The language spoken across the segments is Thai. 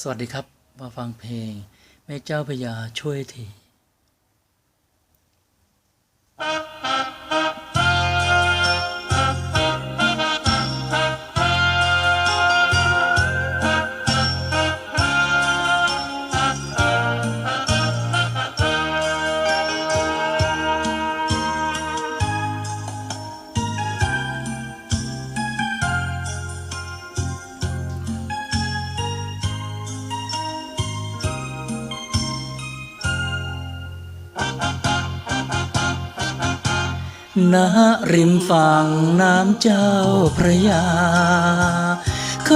สวัสดีครับ มาฟังเพลง แม่เจ้าพยาช่วยที ณริมฝั่งน้ำเจ้าพระยา เค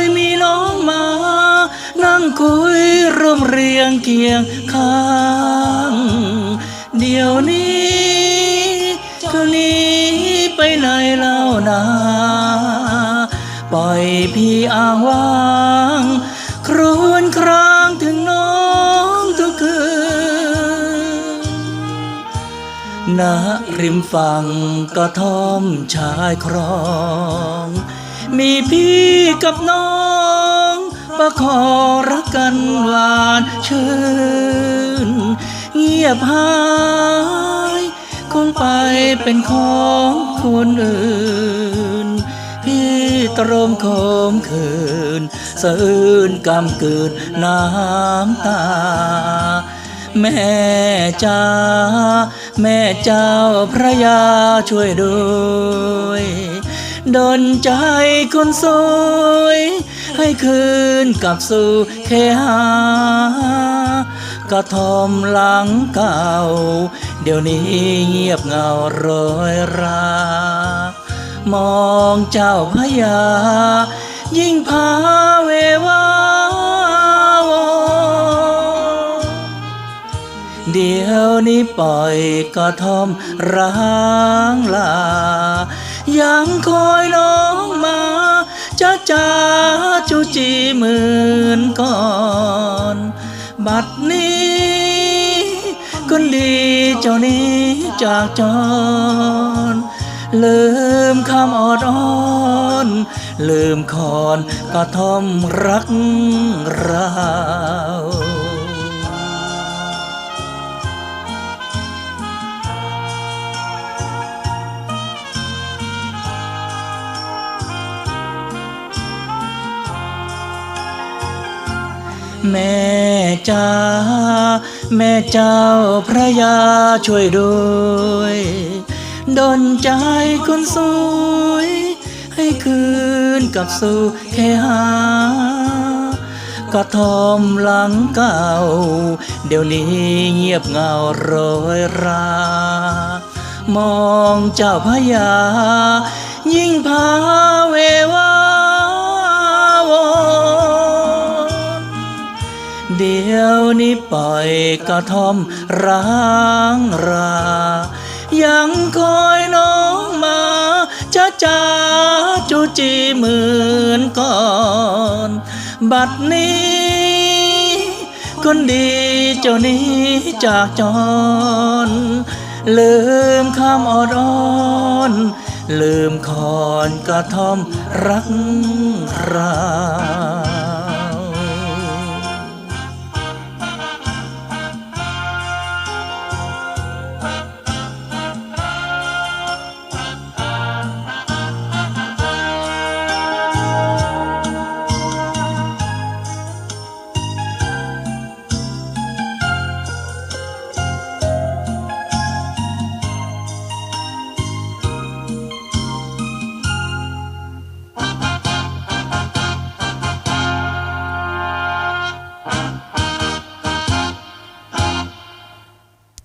ยมีน้องมา นั่งคุยร่วมเรียงเคียงข้าง เดี๋ยวนี้เจ้าหนี้ไปไหนเล่านาปล่อยพี่อ้างว้าง ครวญครา ณริมฝั่งกระท่อมชายครอง มีพี่กับน้องประคอรักกันหวานชื่น เงียบหาย คงไปเป็นของคนอื่น พี่ตรมคมคืน สะอื้นกำเกืนน้ำตา แม่จ้าแม่เจ้าพระยาช่วยด้วยดนใจคนสวย ให้คืนกลับสู่เคหากระทอมหลังเก่า เดี๋ยวนี้เงียบเงาโรยรา มองเจ้าพระยา ยิ่งพาเววา เดี๋ยวนี้ปล่อยกระท่อมร้างลา ยังคอยน้องมาจ้าจ้าจูจีหมือนก่อนบัดนี้คนดีเจ้านี้จากจรลืมคำออดอ้อนลืมคอนกระท่อมรักเรา แม่จ้าแม่เจ้าพระยาช่วยด้วยดนใจคนสวย ให้คืนกลับสู่เคหากระทอมหลังเก่า เดี๋ยวนี้เงียบเงาโรยรา มองเจ้าพระยา ยิ่งพาเววา เดี๋ยวนี้ปล่อยกระท่อมร้างรา ยังคอยน้องมาจ้าจ้าจูจีเหมือนก่อน บัดนี้ คนดีเจ้านี้จากจรลืมคำออดอ้อนลืมคอนกระท่อมรักรา